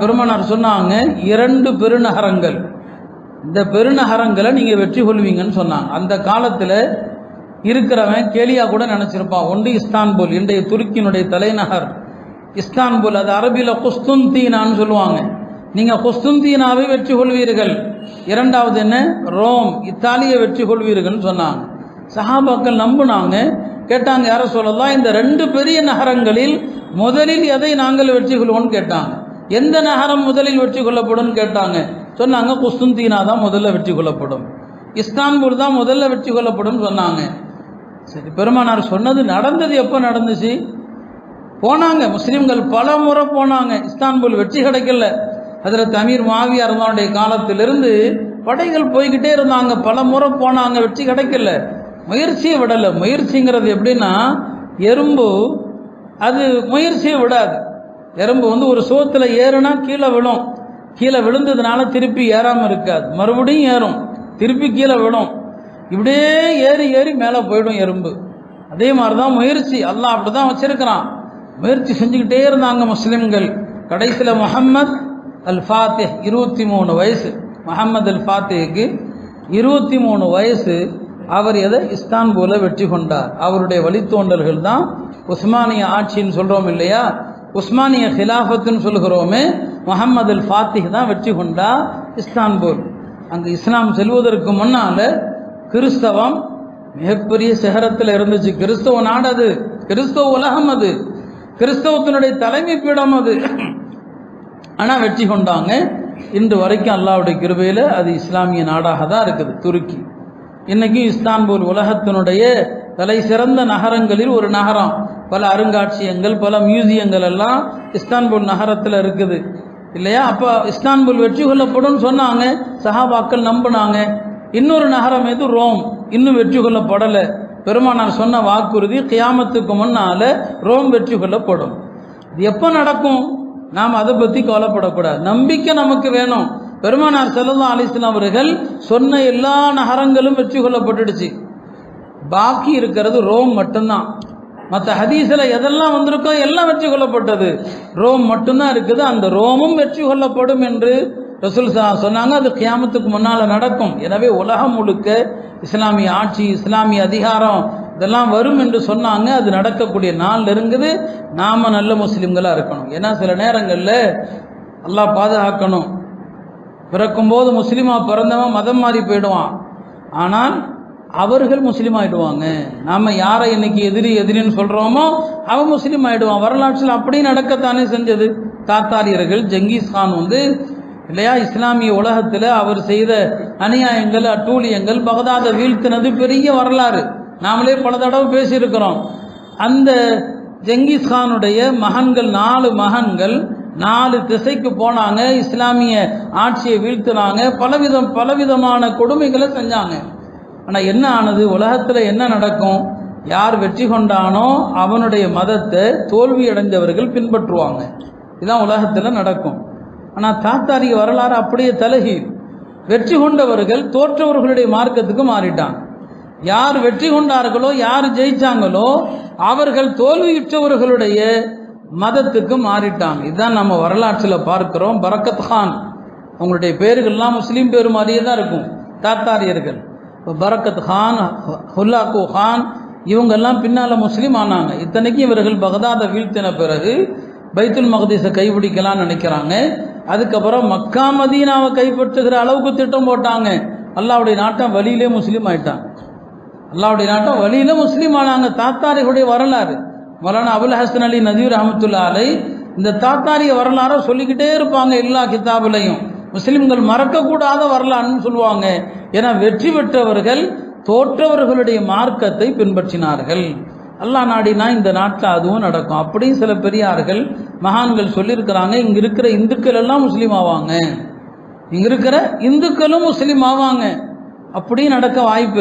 பெருமனார் சொன்னாங்க இரண்டு பெருநகரங்கள். இந்த பெருநகரங்களை நீங்க வெற்றி கொள்வீங்கன்னு சொன்னாங்க. அந்த காலத்துல இருக்கிறவன் கேலியா கூட நினைச்சிருப்பான். ஒன்று இஸ்தான்புல் இன்றைய துருக்கியினுடைய தலைநகர். இஸ்தான்புல் அது அரபியில் குஸ்துந்தீனான்னு சொல்லுவாங்க. நீங்க குஸ்துந்தீனாவை வெற்றி கொள்வீர்கள். இரண்டாவது என்ன? ரோம் இத்தாலியை வெற்றி கொள்வீர்கள்னு சொன்னாங்க. சஹாபாக்கள் நம்புனாங்க. கேட்டாங்க யார சொல்லலாம் இந்த ரெண்டு பெரிய நகரங்களில் முதலில் எதை நாங்கள் வெற்றி கொள்வோம்னு கேட்டாங்க. எந்த நகரம் முதலில் வெற்றி கொள்ளப்படும் கேட்டாங்க. சொன்னாங்க குஸ்துந்தீனா தான் முதல்ல வெற்றி கொள்ளப்படும். இஸ்தான்பூர் தான் முதல்ல வெற்றி கொள்ளப்படும் சொன்னாங்க. சரி பெருமானார் சொன்னது நடந்தது எப்போ நடந்துச்சு? போனாங்க முஸ்லீம்கள் பல முறை போனாங்க. இஸ்தான்புல் வெற்றி கிடைக்கல. அதில் தமிழ் மாவியா இருந்தவனுடைய காலத்திலிருந்து படைகள் போய்கிட்டே இருந்தாங்க. பல முறை போனாங்க வெற்றி கிடைக்கல. முயற்சியை விடலை. முயற்சிங்கிறது எப்படின்னா எறும்பு அது முயற்சியை விடாது. எறும்பு வந்து ஒரு சோத்தில் ஏறுனா கீழே விழும். கீழே விழுந்ததுனால திருப்பி ஏறாமல் இருக்காது. மறுபடியும் ஏறும். திருப்பி கீழே விழும். இப்படியே ஏறி ஏறி மேலே போயிடும் எறும்பு. அதே மாதிரி தான் முயற்சி. அல்லாஹ் அப்படி தான் வச்சுருக்கிறான். முயற்சி செஞ்சுக்கிட்டே இருந்தாங்க முஸ்லீம்கள். கடைசியில் முஹம்மத் அல் ஃபாத்திஹ் இருபத்தி மூணு வயசு. முகமது அல் ஃபாத்திஹுக்கு இருபத்தி மூணு வயசு. அவர் எதை? இஸ்தான்பூலை வெற்றி கொண்டார். அவருடைய வழித்தோண்டல்கள் தான் உஸ்மானிய ஆட்சின்னு சொல்கிறோம் இல்லையா? உஸ்மானிய ஹிலாஃபத்துன்னு சொல்கிறோமே முகமது அல் ஃபாத்திஹ் தான் வெற்றி கொண்டா இஸ்தான்புல். அங்கே இஸ்லாம் செல்வதற்கு முன்னால் கிறிஸ்தவம் மிகப்பெரிய சிகரத்தில் இருந்துச்சு. கிறிஸ்தவ நாடு அது கிறிஸ்தவ உலகம் அது கிறிஸ்தவத்தினுடைய தலைமை பீடம் அது. ஆனால் வெற்றி கொண்டாங்க. இன்று வரைக்கும் அல்லாவுடைய கிருபையில் அது இஸ்லாமிய நாடாக தான் இருக்குது துருக்கி. இன்றைக்கும் இஸ்தான்புல் உலகத்தினுடைய தலை சிறந்த நகரங்களில் ஒரு நகரம். பல அருங்காட்சியகங்கள் பல மியூசியங்கள் எல்லாம் இஸ்தான்புல் நகரத்தில் இருக்குது. இல்லையா? அப்போ இஸ்தான்புல் வெற்றி கொள்ளப்படும் சொன்னாங்க. சஹாபாக்கள் நம்பினாங்க. இன்னொரு நகரம் எது? ரோம். இன்னும் வெற்றி கொள்ளப்படலை. பெருமானார் சொன்ன வாக்குறுதி கியாமத்துக்கு முன்னால் ரோம் வெற்றி கொள்ளப்படும். இது எப்போ நடக்கும்? நாம் அதை பற்றி கவலைப்படக்கூடாது. நம்பிக்கை நமக்கு வேணும். பெருமானார் செல்லல்லா அலிஸ்லாம் அவர்கள் சொன்ன எல்லா நகரங்களும் வெற்றி கொள்ளப்பட்டுடுச்சு. பாக்கி இருக்கிறது ரோம் மட்டும்தான். மற்ற ஹதீஸில் எதெல்லாம் வந்திருக்கோ எல்லாம் வெற்றி கொள்ளப்பட்டது. ரோம் மட்டும்தான் இருக்குது. அந்த ரோமும் வெற்றி கொள்ளப்படும் என்று ரசூல் சா சொன்னாங்க. அது கியாமத்துக்கு முன்னால் நடக்கும். எனவே உலகம் முழுக்க இஸ்லாமிய ஆட்சி இஸ்லாமிய அதிகாரம் இதெல்லாம் வரும் என்று சொன்னாங்க. அது நடக்கக்கூடிய நாள் நெருங்குது. நாம் நல்ல முஸ்லீம்களாக இருக்கணும். ஏன்னா சில நேரங்களில் எல்லாம் பாதுகாக்கணும். பிறக்கும்போது முஸ்லீமாக பிறந்தவன் மதம் மாறி போயிடுவான். ஆனால் அவர்கள் முஸ்லீம் ஆயிடுவாங்க. நாம் யாரை இன்னைக்கு எதிரி எதிரின்னு சொல்கிறோமோ அவன் முஸ்லீம் ஆயிடுவான். வரலாற்றில் அப்படி நடக்கத்தானே செஞ்சது. தாத்தாரியர்கள் ஜங்கீஸ் கான் வந்து இல்லையா இஸ்லாமிய உலகத்தில் அவர் செய்த அநியாயங்கள் அட்டூழியங்கள் பகதாதை வீழ்த்தினது பெரிய வரலாறு. நாமளே பல தடவை பேசியிருக்கிறோம். அந்த ஜங்கீஸ் கானுடைய மகன்கள் நாலு மகன்கள் நாலு திசைக்கு போனாங்க. இஸ்லாமிய ஆட்சியை வீழ்த்தினாங்க. பலவிதம் பலவிதமான கொடுமைகளை செஞ்சாங்க. ஆனால் என்ன ஆனது? உலகத்தில் என்ன நடக்கும்? யார் வெற்றி கொண்டானோ அவனுடைய மதத்தை தோல்வியடைஞ்சவர்கள் பின்பற்றுவாங்க. இதுதான் உலகத்தில் நடக்கும். ஆனால் தாத்தாரிய வரலாறு அப்படியே தலகி. வெற்றி கொண்டவர்கள் தோற்றவர்களுடைய மார்க்கத்துக்கு மாறிட்டாங்க யார் வெற்றி கொண்டார்களோ யார் ஜெயிச்சாங்களோ அவர்கள் தோல்வியுற்றவர்களுடைய மதத்துக்கு மாறிட்டாங்க. இதுதான் நம்ம வரலாற்றில் பார்க்கிறோம். பரக்கத் கான். அவங்களுடைய பேர்கள்லாம் முஸ்லீம் பேர் மாதிரியே தான் இருக்கும். தாத்தாரியர்கள். பரக்கத் கான் ஹுல்லாக்கு ஹான் இவங்கெல்லாம் பின்னால் முஸ்லீம் ஆனாங்க. இத்தனைக்கும் இவர்கள் பகதாதை வீழ்த்தின பிறகு பைத்துல் மகதீஸை கைப்பிடிக்கலாம்னு நினைக்கிறாங்க. அதுக்கப்புறம் மக்கா மதீனாவை கைப்பற்றுகிற அளவுக்கு திட்டம் போட்டாங்க. அல்லாவுடைய நாட்டம் வழியிலே முஸ்லீம் ஆயிட்டாங்க. அல்லாவுடைய நாட்டம் வழியில முஸ்லீம் ஆனாங்க. தாத்தாரிகளுடைய வரலாறு. மௌலானா அபுல் ஹசன் அலி நதீர் அஹமத்துல்லா அலை இந்த தாத்தாரிய வரலாறை சொல்லிக்கிட்டே இருப்பாங்க எல்லா கிதாபுலையும். முஸ்லிம்கள் மறக்கக்கூடாத வரலாறுன்னு சொல்லுவாங்க. ஏன்னா வெற்றி பெற்றவர்கள் தோற்றவர்களுடைய மார்க்கத்தை பின்பற்றினார்கள். அல்லா நாடினா இந்த நாட்டில் அதுவும் நடக்கும். அப்படியும் சில பெரியார்கள் மகான்கள் சொல்லியிருக்கிறாங்க இங்கே இருக்கிற இந்துக்கள் எல்லாம் முஸ்லீம் ஆவாங்க. இங்கே இருக்கிற இந்துக்களும் முஸ்லீம் ஆவாங்க. அப்படியும் நடக்க வாய்ப்பு இருக்கு.